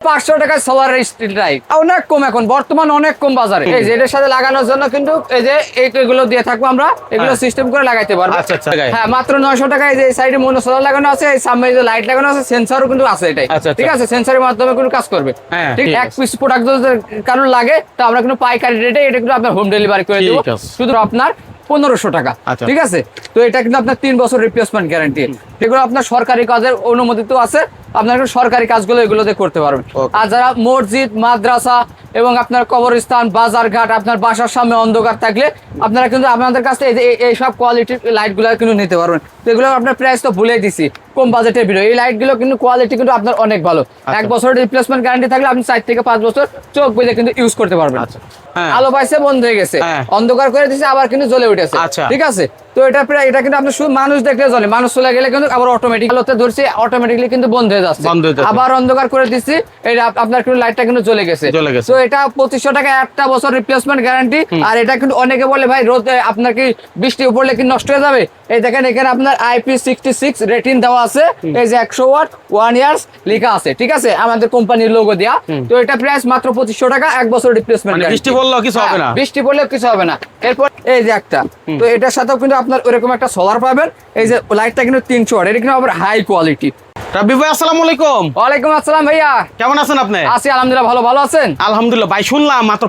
পাঁচশো টাকায় solar light অনেক কম এখন বর্তমান অনেক কম বাজারে। এই যে এটার সাথে লাগানোর জন্য কিন্তু এই যে এইগুলো দিয়ে থাকব আমরা এগুলো হ্যাঁ। সিস্টেম করে লাগাইতে পারব। আচ্ছা, আচ্ছা। হ্যাঁ মাত্র নয়শো টাকায় যে সাইডে মনো সোলার লাগানো আছে এই সামনে যে লাইট লাগানো আছে সেন্সরও কিন্তু আছে এটাই। আচ্ছা। ঠিক আছে? সেন্সরের মাধ্যমে কিন্তু কাজ করবে। হ্যাঁ, ঠিক এক পিস প্রোডাক্ট যদি কারণ লাগে তো আমরা কিন্তু পাইকারি রেটে এটা কিন্তু আপনার হোম ডেলিভারি করে দেবো। শুধু আপনার পনেরোশো টাকা। ঠিক আছে? তো এটা কিন্তু আপনার তিন বছর রিপ্লেসমেন্ট গ্যারান্টি এগুলো আপনার সরকারি কাজের অনুমোদিত আছে আপনার সরকারি কাজগুলো এগুলোতে করতে পারবেন। আর যারা মসজিদ মাদ্রাসা এবং আপনার কবরস্থান বাজার ঘাট আপনার বাসার সামনে অন্ধকার থাকলে আপনারা কিন্তু আপনাদের কাছে এই সব কোয়ালিটির লাইটগুলো কিন্তু নিতে পারবেন। তো এগুলো আপনার প্রাইস তো ভুলে দিছি কম বাজেটের ভিডিও এই লাইটগুলো কিন্তু কোয়ালিটি কিন্তু আপনার অনেক ভালো। এক বছরের রিপ্লেসমেন্ট গ্যারান্টি থাকলে আপনি চার থেকে পাঁচ বছর চোখ বুঝে কিন্তু ইউজ করতে পারবেন। আচ্ছা। হ্যাঁ। আলো পাইছে বন্ধ হয়ে গেছে। হ্যাঁ। অন্ধকার করে দিছে আবার কিন্তু জ্বলে উঠেছে। আচ্ছা। ঠিক আছে? তো এটা প্রায় এটা কিন্তু আপনি শুধু মানুষ দেখলে চলে। মানুষ চলে গেলে কিন্তু আবার অটোমেটিক আলোতে ধরছে অটোমেটিকলি কিন্তু বন্ধ হয়ে যাচ্ছে। আবার অন্ধকার করে দিচ্ছি এটা আপনার কিন্তু লাইটটা কিন্তু চলে গেছে। তো এটা পঁচিশশো টাকা একটা বছর রিপ্লেসমেন্ট গ্যারান্টি আর এটা কিন্তু অনেকে বলে ভাই রোদ আপনার কি বৃষ্টি পড়লে কি নষ্ট হয়ে যাবে? এই দেখেন এখানে আপনার আইপি সিক্সটি সিক্স রেটিন দেওয়া আছে। এই যে একশো ওয়াট ওয়ান ইয়ার্স লেখা আছে ঠিক আছে? আমাদের কোম্পানির লোগো দেওয়া তো এটা প্রাইস মাত্র পঁচিশশো টাকা এক বছর রিপ্লেসমেন্ট মানে বৃষ্টি পড়লেও কিছু হবে না? হ্যাঁ, বৃষ্টি পড়লেও কিছু হবে না। এরপর এই যে একটা। তো এটার সাথেও কিন্তু আপনার ওরকম একটা সোলার পাবেন। এই যে লাইটটা কিন্তু তিনশো ওয়াট এটা কিন্তু আবার হাই কোয়ালিটি রাব্বি ভাই আসসালামু আলাইকুম। ওয়ালাইকুম আসসালাম ভাইয়া। কেমন আছেন আপনি? আছি আলহামদুলিল্লাহ ভালো ভালো আছেন? আলহামদুলিল্লাহ ভাই শুনলাম মাত্র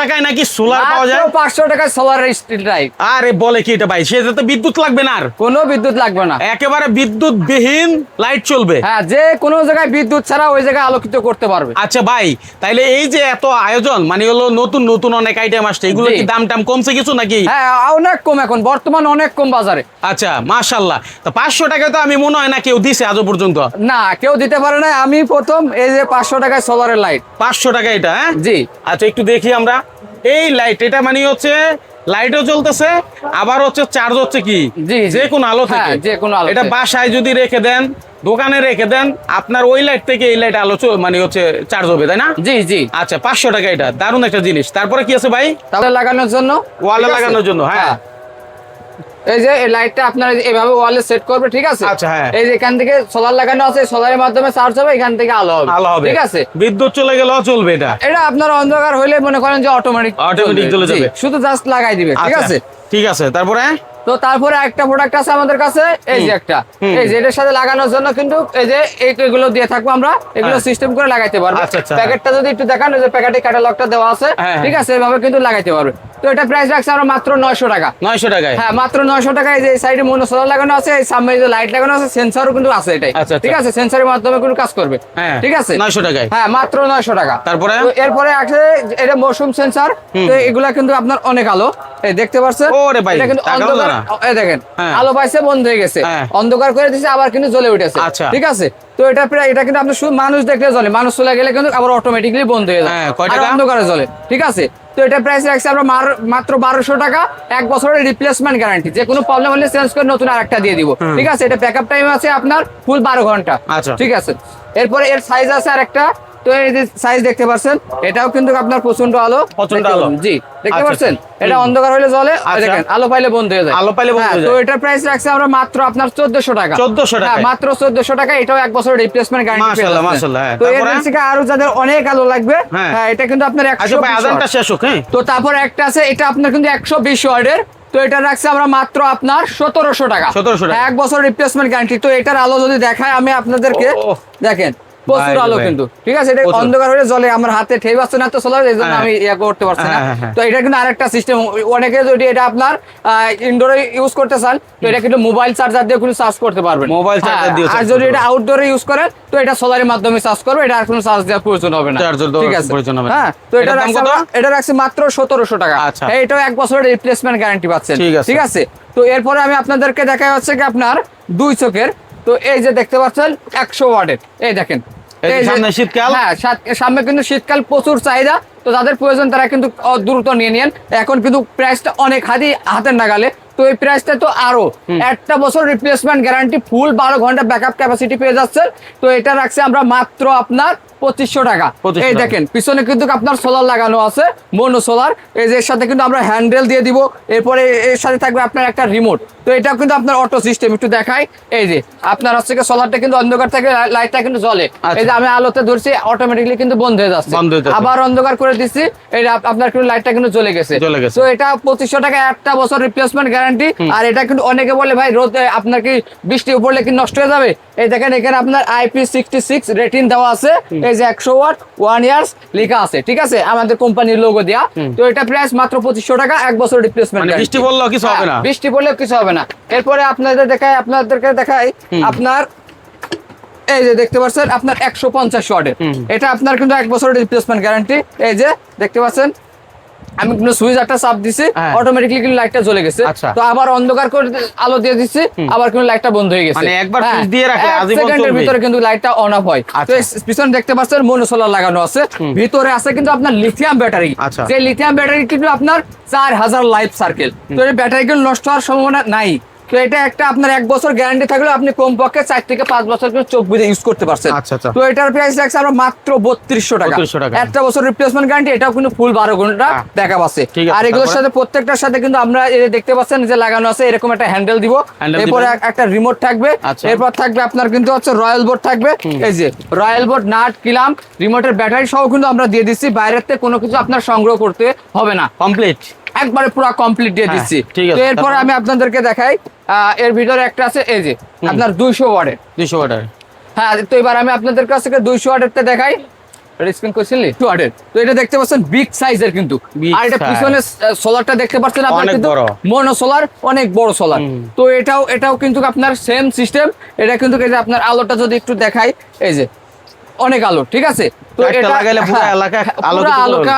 টাকায় নাকি সোলার পাওয়া যায়? পাঁচশো টাকায় সোলার স্ট্রিট লাইট আরে বলে কি এটা ভাই? সেটা তো বিদ্যুৎ লাগবে না আর। কোনো বিদ্যুৎ লাগবে না। একেবারে বিদ্যুৎ বিহীন লাইট চলবে। হ্যাঁ যে কোনো জায়গায় বিদ্যুৎ ছাড়া ওই জায়গায় আলোকিত করতে পারবে। আচ্ছা ভাই তাইলে এই যে এত আয়োজন মানে হলো নতুন নতুন অনেক আইটেম আসছে এগুলো কি দাম টাম কমছে কিছু নাকি? হ্যাঁ অনেক কম এখন বর্তমান অনেক কম বাজারে। আচ্ছা মাশাল্লাহ তো পাঁচশো টাকায় তো আমি মনে হয় না কেউ দিছে আজও পর্যন্ত। না কেউ দিতে পারে না। আমি প্রথম এই যে পাঁচশো টাকায় সোলারের লাইট পাঁচশো টাকা এটা হ্যাঁ? জি। আচ্ছা একটু দেখি আমরা। এই লাইট এটা মানে হচ্ছে লাইটও জ্বলতেছে আবার হচ্ছে চার্জ হচ্ছে কি। যে কোনো আলো থেকে হ্যাঁ, যে কোনো আলোতে। এটা বাসায় যদি রেখে দেন দোকানে রেখে দেন আপনার ওই লাইট থেকে এই লাইট আলো মানে হচ্ছে চার্জ হবে তাই না? জি জি। আচ্ছা পাঁচশো টাকা এটা। দারুণ একটা জিনিস। তারপরে কি আছে ভাই? তাহলে লাগানোর জন্য? ওয়ালে লাগানোর জন্য, হ্যাঁ। এই যে এই লাইটটা আপনারা এভাবে ওয়ালে সেট করবে ঠিক আছে? আচ্ছা, হ্যাঁ। এই যে এখান থেকে সোলার লাগানো আছে সোলারের মাধ্যমে চার্জ হবে এখান থেকে আলো হবে। আলো হবে। ঠিক আছে? বিদ্যুৎ চলে গেলেও চলবে এটা। এটা আপনার অন্ধকার হইলে মনে করেন যে অটোমেটিক Automatic জ্বলে যাবে। শুধু জাস্ট লাগাই দিবে ঠিক আচ্ছা, আছে? ঠিক আছে তারপরে? তো তারপরে একটা প্রোডাক্ট আছে আমাদের কাছে এই যে একটা। এই যে এটার সাথে লাগানোর জন্য কিন্তু এই যে এইগুলো দিয়ে থাকব আমরা এগুলো হ্যাঁ। সিস্টেম করে লাগাইতে পারব। আচ্ছা, আচ্ছা, প্যাকেটটা যদি একটু দেখান ওই যে প্যাকেটে ক্যাটালগটা দেওয়া আছে হ্যাঁ, ঠিক আছে? এভাবে কিন্তু লাগাইতে পারবে। তো এটা প্রাইস রাখছে আমরা মাত্র নয়শো টাকা। নয়শো টাকায়? হ্যাঁ মাত্র নয়শো টাকায় যে সাইডে মনো সোলার লাগানো আছে এই সামনে যে লাইট লাগানো আছে সেন্সরও কিন্তু আছে এটাই। আচ্ছা, আচ্ছা। ঠিক আছে? সেন্সরের মাধ্যমে কিন্তু কাজ করবে। হ্যাঁ ঠিক আছে? নয়শো টাকায়। হ্যাঁ মাত্র নয়শো টাকা। তারপরে? এরপরে আছে এটা মৌসুম সেন্সার তো এগুলা কিন্তু আপনার অনেক আলো। এই দেখতে পাচ্ছেন ওরে ভাই, এটা কিন্তু অন্ধকার এই দেখেন হ্যাঁ। আলো পাইছে বন্ধ হয়ে গেছে। হ্যাঁ। অন্ধকার করে দিছে আবার কিন্তু জ্বলে উঠেছে। আচ্ছা। ঠিক আছে? তো এটা প্রায় এটা কিন্তু আপনি শুধু মানুষ দেখলে জ্বলে। মানুষ চলে গেলে কিন্তু আবার অটোমেটিকলি বন্ধ হয়ে যায়। হ্যাঁ, অন্ধকারে জ্বলে। ঠিক আছে? তো এটা প্রাইস রাখছে আমরা মাত্র বারোশো টাকা। এক বছরের রিপ্লেসমেন্ট গ্যারান্টি যে কোনো প্রবলেম হলে চেঞ্জ করে নতুন আরেকটা দিয়ে দিব। ঠিক আছে? এটা ব্যাকআপ টাইম আছে আপনার ফুল বারো ঘণ্টা। আচ্ছা। ঠিক আছে? এরপরে এর সাইজ আছে আরেকটা। তো এই যে সাইজ দেখতে পাচ্ছেন এটাও কিন্তু আপনার প্রচণ্ড আলো প্রচণ্ড দেখতে আলো। জি দেখতে আচ্ছা, পাচ্ছেন আচ্ছা। এটা অন্ধকার হলে আর আচ্ছা। দেখেন আলো পাইলে বন্ধ হয়ে যায় আলো পাইলে বন্ধ হ্যাঁ, হয়ে তো যায়। এটার প্রাইস রাখছে আমরা মাত্র আপনার চোদ্দশো টাকা 1400 টাকায়? হ্যাঁ, মাত্র চোদ্দশো টাকা এটাও এক বছরের রিপ্লেসমেন্ট গ্যারান্টি মাশাআল্লাহ, মাশাআল্লাহ, হ্যাঁ। তো এর থেকে আরও যাদের অনেক আলো লাগবে হ্যাঁ। এটা কিন্তু আপনার আচ্ছা একশো ভাই আজানটা শেষ হোক হ্যাঁ তো তারপর একটা আছে এটা আপনার কিন্তু একশো বিশ ওয়ার্ডের তো এটা রাখছে আমরা মাত্র আপনার সতেরোশো টাকা 1700 টাকা। এক বছর রিপ্লেসমেন্ট গ্যারান্টি তো এটার আলো যদি দেখায় আমি আপনাদেরকে। দেখেন প্রচুর আলো কিন্তু। ঠিক আছে? এটা অন্ধকার হলে জলে আমার হাতে ঠেই পাচ্ছে না তো সোলার এই জন্য হ্যাঁ। আমি ইয়ে করতে পারছি না। হ্যাঁ, হ্যাঁ। তো এটা কিন্তু আরেকটা সিস্টেম অনেকে যদি এটা আপনার ইনডোরে ইউজ করতে চান তো এটা কিন্তু মোবাইল চার্জার দিয়ে কিন্তু চার্জ করতে পারবেন। Charger হ্যাঁ, দিয়েও আর যদি এটা আউটডোরে ইউজ করেন তো এটা সোলারের মাধ্যমে চার্জ করবে। এটা আর কোনো চার্জ দেওয়ার প্রয়োজন হবে না। ঠিক আছে? প্রয়োজন হবে হ্যাঁ তো এটা রাখছে এটা রাখছে মাত্র সতেরোশো টাকা। আচ্ছা। এটাও এক বছরের রিপ্লেসমেন্ট গ্যারান্টি পাচ্ছেন। ঠিক আছে। তো এরপরে আমি আপনাদেরকে দেখা যাচ্ছে কি আপনার দুই চোখের। তো এই যে দেখতে পাচ্ছেন একশো ওয়াটের। এই দেখেন সামনে শীতকাল? হ্যাঁ সামনে কিন্তু শীতকাল প্রচুর চাহিদা। তো যাদের প্রয়োজন তারা কিন্তু দ্রুত নিয়ে নেন এখন কিন্তু প্রাইসটা অনেক হাতি হাতের নাগালে। তো এই প্রাইসটা তো আরও। একটা বছর রিপ্লেসমেন্ট গ্যারান্টি ফুল বারো ঘণ্টা ব্যাকআপ ক্যাপাসিটি পেয়ে যাচ্ছে। তো এটা রাখছে আমরা মাত্র আপনার পঁচিশশো টাকা। এই দেখেন পিছনে কিন্তু আপনার সোলার লাগানো আছে মনো সোলার। এই যে এর সাথে কিন্তু আমরা হ্যান্ডেল দিয়ে দিব এরপরে এর সাথে থাকবে আপনার একটা রিমোট তো এটা কিন্তু আপনার অটো সিস্টেম একটু দেখাই। এই যে আপনার হচ্ছে সোলারটা কিন্তু অন্ধকার থাকে লাইটটা কিন্তু জ্বলে। আচ্ছা। এই যে আমি আলোতে ধরছি অটোমেটিকলি কিন্তু বন্ধ হয়ে যাচ্ছে। আবার অন্ধকার করে দিচ্ছি এটা আপ- আপনার কিন্তু লাইটটা কিন্তু জ্বলে গেছে। তো এটা পঁচিশশো টাকা একটা বছর রিপ্লেসমেন্ট গ্যারান্টি আর এটা কিন্তু অনেকে বলে ভাই রোদ আপনার কি বৃষ্টি পড়লে কি নষ্ট হয়ে যাবে? এই দেখেন এখানে আপনার আইপি সিক্সটি সিক্স রেটিং দেওয়া আছে। এই যে একশো ওয়াট ওয়ান ইয়ার্স লেখা আছে ঠিক আছে? আমাদের কোম্পানির লোগো দেওয়া তো এটা প্রাইস মাত্র পঁচিশশো টাকা এক বছর রিপ্লেসমেন্ট মানে বৃষ্টি পড়লেও কিছু হবে না? বৃষ্টি পড়লেও কিছু হবে না। এরপরে আপনাদের দেখায় আপনাদেরকে দেখাই আপনার এই যে দেখতে পাচ্ছেন আপনার একশো পঞ্চাশ ওয়াটের। এটা আপনার কিন্তু এক বছরের রিপ্লেসমেন্ট গ্যারান্টি এই যে দেখতে পাচ্ছেন আমি সুইচ একটা চাপ দিছি হ্যাঁ। অটোমেটিকলি কিন্তু লাইটটা জ্বলে গেছে। আচ্ছা। তো আবার অন্ধকার করে আলো দিয়ে দিচ্ছি আবার কিন্তু লাইটটা বন্ধ হয়ে গেছে। মানে একবার সুইচ দিয়ে রাখলে আজীবন সেকেন্ডের ভিতরে কিন্তু লাইটটা অন অফ হয়। তো আচ্ছা। পিছনে দেখতে পাচ্ছেন মনোসোলার লাগানো আছে। ভিতরে আছে কিন্তু আপনার লিথিয়াম ব্যাটারি আচ্ছা। যে লিথিয়াম ব্যাটারি কিন্তু আপনার চার হাজার লাইফ সার্কেল তো এই ব্যাটারি কিন্তু নষ্ট হওয়ার সম্ভাবনা নাই। তো এটা একটা আপনার এক বছর গ্যারান্টি থাকলেও আপনি কমপক্ষে চার থেকে পাঁচ বছর চোখ বুঝে ইউজ করতে পারছেন। আচ্ছা, আচ্ছা। তো এটার প্রাইস রাখছে আমরা মাত্র বত্রিশশো টাকা। একটা বছর রিপ্লেসমেন্ট গ্যারান্টি এটাও কিন্তু ফুল বারো ঘণ্টা। ব্যাকআপ আছে আর এগুলোর সাথে প্রত্যেকটার সাথে কিন্তু আমরা দেখতে পাচ্ছেন যে লাগানো আছে এরকম একটা হ্যান্ডেল দিব। এরপরে একটা রিমোট থাকবে। আচ্ছা। এরপর থাকবে আপনার কিন্তু হচ্ছে রয়্যাল বোর্ড থাকবে। এই যে রয়্যাল বোর্ড নাট কিলাম রিমোটের ব্যাটারি সহ কিন্তু আমরা দিয়ে দিচ্ছি। বাইরের থেকে কোনো কিছু আপনার সংগ্রহ করতে হবে না। কমপ্লিট একবারে পুরো কমপ্লিট দিয়ে হ্যাঁ, দিচ্ছি। তো এরপর আমি আপনাদেরকে দেখাই। এর ভিতরে একটা আছে এই যে আপনার দুইশো ওয়ার্ডের। দুইশো ওয়াটার হ্যাঁ তো এবার আমি আপনাদের কাছ থেকে দুইশো ওয়াটেরটা দেখাই। স্ক্রিন করছিলি টু ওয়াটের তো এটা দেখতে পাচ্ছেন বিগ সাইজের কিন্তু। আর এটা পিছনে সোলারটা দেখতে পাচ্ছেন আপনার অনেক কিন্তু বড়। মনো সোলার অনেক বড় সোলার তো এটাও এটাও কিন্তু আপনার সেম সিস্টেম এটা কিন্তু এই যে আপনার আলোটা যদি একটু দেখাই এই যে অনেক আলো ঠিক আছে? তো এটা লাগাইলে পুরো হ্যাঁ, এলাকা আলোকিত আলোকা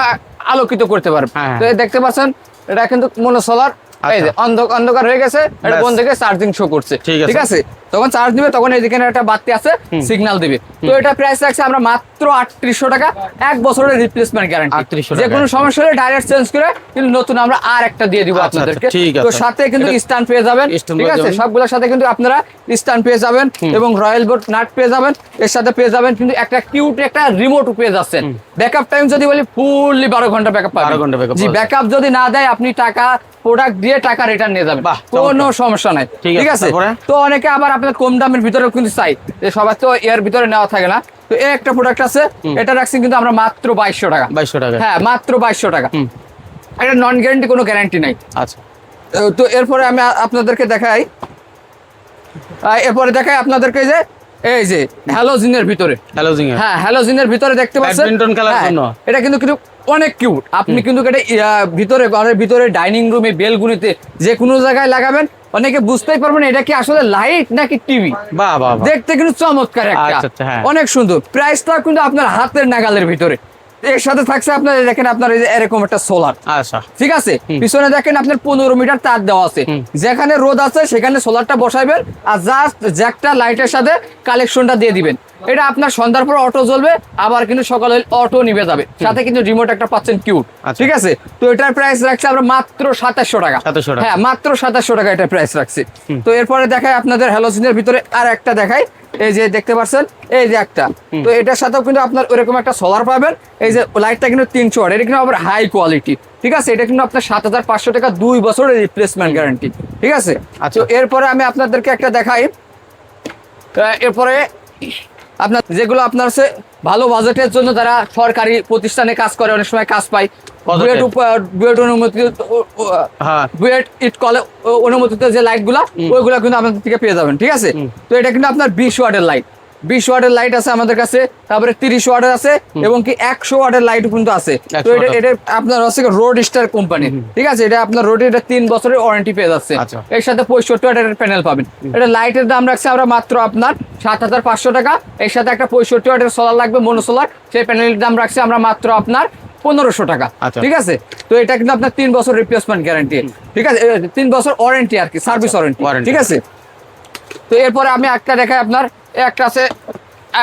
আলোকিত করতে পারবে। হ্যাঁ। তো দেখতে পাচ্ছেন এটা কিন্তু মনো সোলার আচ্ছা। অন্ধ- অন্ধকার হয়ে গেছে এটা ফোন থেকে চার্জিং শো করছে ঠিক আছে। তখন চার্জ দিবে তখন এইদিকে একটা বাতি আছে সিগন্যাল দিবে। তো এটা প্রাইস রাখছে আমরা মাত্র আটত্রিশশো টাকা এক বছরের রিপ্লেসমেন্ট গ্যারান্টি যে কোনো সমস্যা হলে ডাইরেক্ট চেঞ্জ করে কিন্তু নতুন আমরা আর একটা দিয়ে দিব আচ্ছা, আপনাদেরকে। আচ্ছা, তো সাথে কিন্তু স্ট্যান্ড পেয়ে যাবেন ঠিক আছে? সবগুলোর সাথে কিন্তু আপনারা স্ট্যান্ড পেয়ে যাবেন এবং রয়্যাল বোর্ড নাট পেয়ে যাবেন। এর সাথে পেয়ে যাবেন কিন্তু একটা কিউট একটা রিমোট পেয়ে যাচ্ছেন। ব্যাকআপ টাইম যদি বলি ফুললি বারো ঘণ্টা ব্যাকআপ 12 ঘণ্টা backup জি। ব্যাকআপ যদি না দেয় আপনি টাকা প্রোডাক্ট দিয়ে টাকা রিটার্ন নিয়ে যাবেন। কোনো সমস্যা নাই। ঠিক আছে তো অনেকে আবার আপনার কম দামের ভিতরে কিন্তু চাই। যে সবার তো এর ভিতরে নেওয়া থাকে না। তো এই একটা প্রোডাক্ট আছে এটা রাখছি কিন্তু আমরা মাত্র বাইশশো টাকা। বাইশশো টাকা। হ্যাঁ মাত্র বাইশশো টাকা। এটা নন গ্যারান্টি কোনো গ্যারান্টি নাই। আচ্ছা। তো- এরপরে আমি আপনাদেরকে দেখাই। এরপরে দেখাই আপনাদেরকে যে এই যে হ্যালোজিনের ভিতরে। হ্যালোজিং এর হ্যাঁ হ্যালোজিনের ভিতরে দেখতে পাচ্ছেন? ব্যাডমিন্টন খেলার হ্যাঁ, জন্য। এটা কিন্তু কিন্তু অনেক কিউট আপনি কিন্তু এটা ভিতরে ঘরের ভিতরে ডাইনিং রুমে বেলগুনিতে যে কোনো জায়গায় লাগাবেন অনেকে বুঝতেই পারবেন এটা কি আসলে লাইট নাকি টিভি। দেখতে কিন্তু চমৎকার একটা আচ্ছা, আচ্ছা, হ্যাঁ। অনেক সুন্দর প্রাইসটা কিন্তু আপনার হাতের নাগালের ভিতরে এর সাথে থাকছে আপনার দেখেন আপনার এই যে এরকম একটা সোলার আচ্ছা। ঠিক আছে? পিছনে দেখেন আপনার পনেরো মিটার তার দেওয়া আছে। যেখানে রোদ আছে সেখানে সোলারটা বসাইবেন আর জাস্ট জ্যাকটা লাইটের সাথে কালেকশনটা দিয়ে দিবেন। এটা আপনার সন্ধ্যার পর অটো জ্বলবে আবার কিন্তু সকালে অটো নিবে যাবে। সাথে কিন্তু রিমোট একটা পাচ্ছেন কিউট আচ্ছা। ঠিক আছে? তো এটার প্রাইস রাখছে আমরা মাত্র সাতাশশো টাকা। 2700 টাকা। হ্যাঁ মাত্র সাতাশশো টাকা এটা প্রাইস রাখছি। তো এরপরে দেখাই আপনাদের হ্যালোসিনের ভিতরে আর একটা দেখাই। এই যে দেখতে পাচ্ছেন এই যে একটা। তো এটার সাথেও কিন্তু আপনার ওরকম একটা সোলার পাবেন। এই যে লাইটটা কিন্তু তিনশো ওয়াট এটা কিন্তু আবার হাই কোয়ালিটি ঠিক আছে? এটা কিন্তু আপনার সাত হাজার পাঁচশো টাকা দুই বছরের রিপ্লেসমেন্ট গ্যারান্টি ঠিক আছে? আচ্ছা। তো এরপরে আমি আপনাদেরকে একটা দেখাই। এরপরে আপনার যেগুলো আপনার হচ্ছে ভালো বাজেটের জন্য যারা সরকারি প্রতিষ্ঠানে কাজ করে অনেক সময় কাজ পায়। অনুমতি হ্যাঁ ইট কলে অনুমোদিত যে লাইটগুলো ওইগুলো কিন্তু আপনাদের থেকে পেয়ে যাবেন ঠিক আছে? তো এটা কিন্তু আপনার বিশ ওয়াটের লাইট বিশ ওয়াটের লাইট আছে আমাদের কাছে তারপরে তিরিশ ওয়াটের আছে এবং কি একশো ওয়াটের লাইট কিন্তু আছে। তো এটা এটা আপনার হচ্ছে রোড স্টার কোম্পানি ঠিক আছে? এটা আপনার রোডে এটা তিন বছরের ওয়ারেন্টি পেয়ে যাচ্ছে। আচ্ছা। এর সাথে পঁয়ষট্টি ওয়াটের প্যানেল পাবেন। এটা লাইটের দাম রাখছে আমরা মাত্র আপনার সাত হাজার পাঁচশো টাকা। এর সাথে একটা পঁয়ষট্টি ওয়াটের সোলার লাগবে মনো সোলার সেই প্যানেলের দাম রাখছে আমরা মাত্র আপনার পনেরোশো টাকা। আচ্ছা। ঠিক আছে? তো এটা কিন্তু আপনার তিন বছর রিপ্লেসমেন্ট গ্যারান্টি ঠিক আছে? তিন বছর ওয়ারেন্টি আর কি সার্ভিস ওয়ারেন্টি ঠিক আছে? তো এরপরে আমি একটা দেখাই আপনার একটা আছে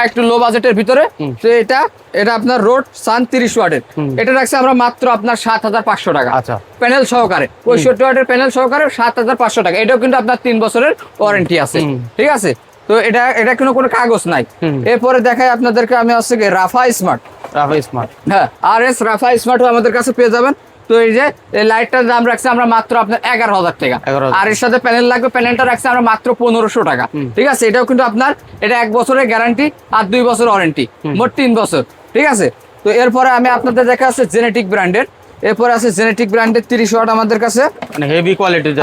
একটু লো বাজেটের ভিতরে। তো এটা এটা আপনার রোড সান তিরিশ ওয়াটের এটা রাখছে আমরা মাত্র আপনার সাত হাজার পাঁচশো টাকা। আচ্ছা। প্যানেল সহকারে। পঁয়ষট্টি ওয়াটের প্যানেল সহকারে সাত হাজার পাঁচশো টাকা। এটাও কিন্তু আপনার তিন বছরের ওয়ারেন্টি আছে। ঠিক আছে? তো এটা এটা কোনো কোনো কাগজ নাই। এরপরে দেখাই আপনাদেরকে আমি হচ্ছে রাফা স্মার্ট রাফা স্মার্ট হ্যাঁ আর এস রাফা স্মার্টও আমাদের কাছে পেয়ে যাবেন। তো এই যে এই লাইটটার দাম রাখছে আমরা মাত্র আপনার এগারো হাজার টাকা। আর এর সাথে প্যানেল লাগবে প্যানেলটা রাখছে আমরা মাত্র পনেরোশো টাকা। ঠিক আছে? এটাও কিন্তু আপনার এটা এক বছরের গ্যারান্টি আর দুই বছর ওয়ারেন্টি মোট তিন বছর। ঠিক আছে? তো এরপরে আমি আপনাদের দেখা আছে জেনেটিক ব্র্যান্ডের এরপরে আছে জেনেটিক ব্র্যান্ডের তিরিশ ওয়াট আমাদের কাছে। মানে হেভি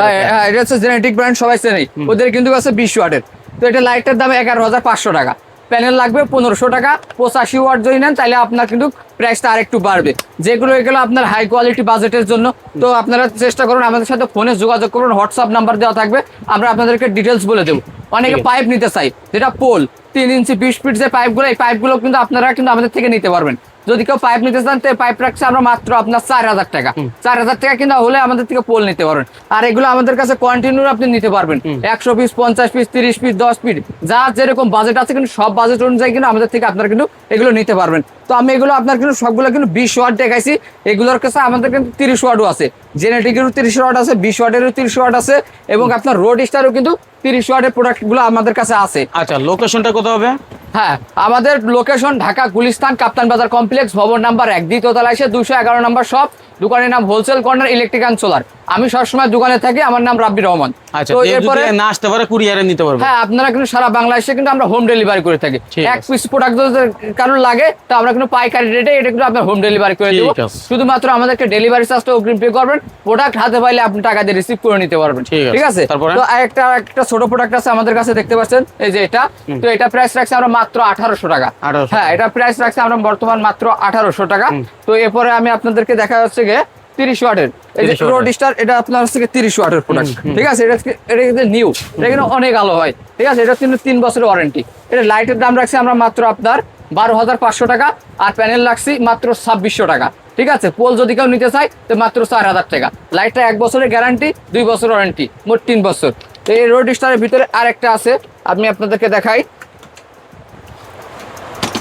হ্যাঁ হ্যাঁ এটা হচ্ছে জেনেটিক ব্র্যান্ড সবাই চেনেই ওদের কিন্তু আছে বিশ ওয়াটের তো এটা লাইটের দাম এগারো হাজার পাঁচশো টাকা। প্যানেল লাগবে পনেরোশো টাকা। পঁচাশি ওয়াট যদি নেন তাহলে আপনার কিন্তু প্রাইসটা আরেকটু বাড়বে। যেগুলো এগুলো আপনার হাই কোয়ালিটি বাজেটের জন্য। তো আপনারা চেষ্টা করুন আমাদের সাথে ফোনে যোগাযোগ করুন হোয়াটসঅ্যাপ নাম্বার দেওয়া থাকবে। আমরা আপনাদেরকে ডিটেলস বলে দেবো। অনেকে পাইপ নিতে চাই যেটা পোল তিন ইঞ্চি বিশ ফিট যে পাইপগুলো এই পাইপগুলো কিন্তু আপনারা কিন্তু আমাদের থেকে নিতে পারবেন। যদি কেউ পাইপ নিতে চান তো পাইপ রাখছে আমরা মাত্র আপনার চার হাজার টাকা। চার হাজার টাকা কিনা হলে আমাদের থেকে পোল নিতে পারবেন। আর এগুলো আমাদের কাছে কন্টিনিউ আপনি নিতে পারবেন। একশো পিস পঞ্চাশ পিস তিরিশ পিস দশ পিস যা যেরকম বাজেট আছে কিন্তু সব বাজেট অনুযায়ী কিন্তু আমাদের থেকে আপনারা কিন্তু এগুলো নিতে পারবেন। তো আমি এগুলো আপনার কিন্তু সবগুলো কিন্তু বিশ ওয়াট দেখাইছি। এগুলোর কাছে আমাদের কিন্তু তিরিশ ওয়াটও আছে। জেনেটিকেরও তিরিশ ওয়াট আছে বিশ ওয়াটেরও তিরিশ ওয়াট আছে এবং আপনার রোড স্টারও কিন্তু তিরিশ ওয়াটের প্রোডাক্টগুলো আমাদের কাছে আছে। আচ্ছা লোকেশনটা কোথাও হবে? হ্যাঁ আমাদের লোকেশন ঢাকা গুলিস্তান কাপ্তান বাজার কমপ্লেক্স ভবন নাম্বার এক, দ্বিতীয় তলা এসে দুশো এগারো নাম্বার সব দোকানের নাম wholesale corner electric and solar আমি সবসময় দোকানে থাকি আমার নাম রাব্বি রহমান। আচ্ছা এরপরে না আসতে পারে কুরিয়ারে নিতে পারবে। হ্যাঁ আপনারা কিন্তু সারা বাংলাদেশে কিন্তু আমরা হোম ডেলিভারি করে থাকি। এক পিস প্রোডাক্ট যদি কারোর লাগে তো আমরা কিন্তু পাইকারি রেটে এটা কিন্তু আপনার হোম ডেলিভারি করে দেবো। শুধুমাত্র আমাদেরকে ডেলিভারি চার্জটা অগ্রিম পে করবেন। প্রোডাক্ট হাতে পাইলে আপনি টাকা দিয়ে রিসিভ করে নিতে পারবেন। ঠিক আছে। তো একটা একটা ছোট প্রোডাক্ট আছে আমাদের কাছে দেখতে পাচ্ছেন? এই যে এটা। তো এটা প্রাইস রাখছে আমরা মাত্র আঠারোশো টাকা। হ্যাঁ এটা প্রাইস রাখছে আমরা বর্তমান মাত্র আঠারোশো টাকা। তো এরপরে আমি আপনাদেরকে দেখা যাচ্ছে গিয়ে তিরিশ ওয়াটের। এই যে রোড স্টার এটা আপনার হচ্ছে তিরিশ ওয়াটের প্রোডাক্ট ঠিক আছে? এটা এটা কিন্তু নিউ এটা কিন্তু অনেক আলো হয়। ঠিক আছে? এটা কিন্তু তিন বছরের ওয়ারেন্টি এটা লাইটের দাম রাখছি আমরা মাত্র আপনার বারো হাজার পাঁচশো টাকা আর প্যানেল রাখছি মাত্র ছাব্বিশশো টাকা। ঠিক আছে? পোল যদি কেউ নিতে চায় তো মাত্র চার হাজার টাকা। লাইটটা এক বছরের গ্যারান্টি দুই বছর ওয়ারেন্টি মোট তিন বছর। তো এই রোড স্টারের ভিতরে আরেকটা আছে। আমি আপনাদেরকে দেখাই।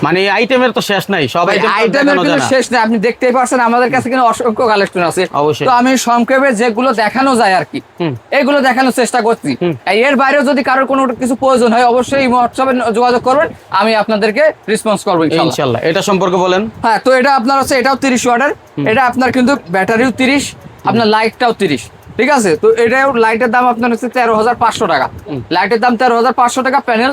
মানে আইটেমের তো শেষ নাই সব আইটেম আইটেমের কিন্তু শেষ নেই আপনি দেখতেই পারছেন আমাদের কাছে কিন্তু অসংখ্য কালেকশন আছে। তো আমি সংক্ষেপে যেগুলো দেখানো যায় আর কি। এগুলো দেখানোর চেষ্টা করছি। এর বাইরেও যদি কারোর কোনো কিছু প্রয়োজন হয় অবশ্যই হোয়াটসঅ্যাপে যোগাযোগ করবেন আমি আপনাদেরকে রেসপন্স করব ইনশাআল্লাহ। ইনশাল্লাহ এটা সম্পর্কে বলেন। হ্যাঁ তো এটা আপনার হচ্ছে এটাও তিরিশ ওয়াটের এটা আপনার কিন্তু ব্যাটারিও তিরিশ আপনার লাইটটাও তিরিশ। ঠিক আছে? তো এটাও লাইটের দাম আপনার হচ্ছে তেরো হাজার পাঁচশো টাকা। লাইটের দাম তেরো হাজার পাঁচশো টাকা প্যানেল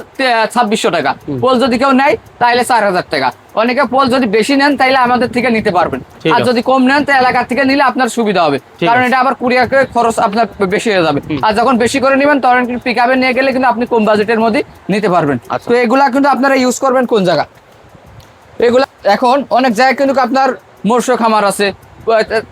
ছাব্বিশশো টাকা। পোল যদি কেউ নেয় তাহলে চার হাজার টাকা। অনেকে পোল যদি বেশি নেন তাহলে আমাদের থেকে নিতে পারবেন। আর যদি কম নেন তো এলাকার থেকে নিলে আপনার সুবিধা হবে। কারণ। এটা আবার কুরিয়াকে খরচ আপনার বেশি হয়ে যাবে। আর যখন বেশি করে নেবেন তখন কিন্তু পিক আপে নিয়ে গেলে কিন্তু আপনি কম বাজেটের মধ্যে নিতে পারবেন। আচ্ছা। তো এগুলা কিন্তু আপনারা ইউজ করবেন কোন জায়গা? এগুলা এখন অনেক জায়গায় কিন্তু আপনার মৎস্য খামার আছে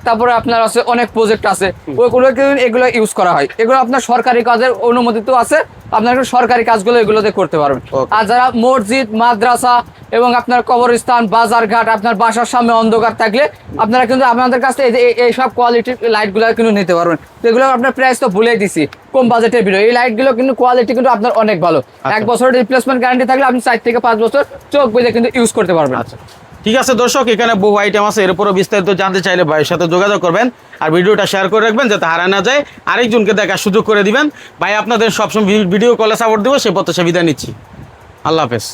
তারপরে আপনার আছে অনেক প্রজেক্ট আছে। ওইগুলো কিন্তু এগুলো ইউজ করা হয়। এগুলো আপনার সরকারি কাজের অনুমোদিত আছে। আপনার সরকারি কাজগুলো এগুলোতে করতে পারবেন। আর যারা মসজিদ মাদ্রাসা এবং আপনার কবরস্থান বাজার ঘাট আপনার বাসার সামনে অন্ধকার থাকলে আপনারা কিন্তু আপনাদের কাছে এই সব কোয়ালিটির লাইটগুলো কিন্তু নিতে পারবেন। তো এগুলো আপনার প্রাইস তো ভুলে দিছি কম বাজেটের ভিডিও এই লাইটগুলো কিন্তু কোয়ালিটি কিন্তু আপনার অনেক ভালো। এক বছরের রিপ্লেসমেন্ট গ্যারান্টি থাকলে আপনি চার থেকে পাঁচ বছর চোখ বুঝে কিন্তু ইউজ করতে পারবেন। আচ্ছা। ঠিক আছে দর্শক, এখানে বহু আইটেম আছে এরপরও বিস্তারিত জানতে চাইলে ভাইয়ের সাথে যোগাযোগ করবেন আর ভিডিওটা শেয়ার করে রাখবেন যাতে হারা না যায়। আরেকজনকে দেখার সুযোগ করে দিবেন। ভাই, আপনাদের সবসময় ভিডিও কলে সাপোর্ট দেবো, সে পথে সুবিধা নিচ্ছি। আল্লাহ হাফেজ।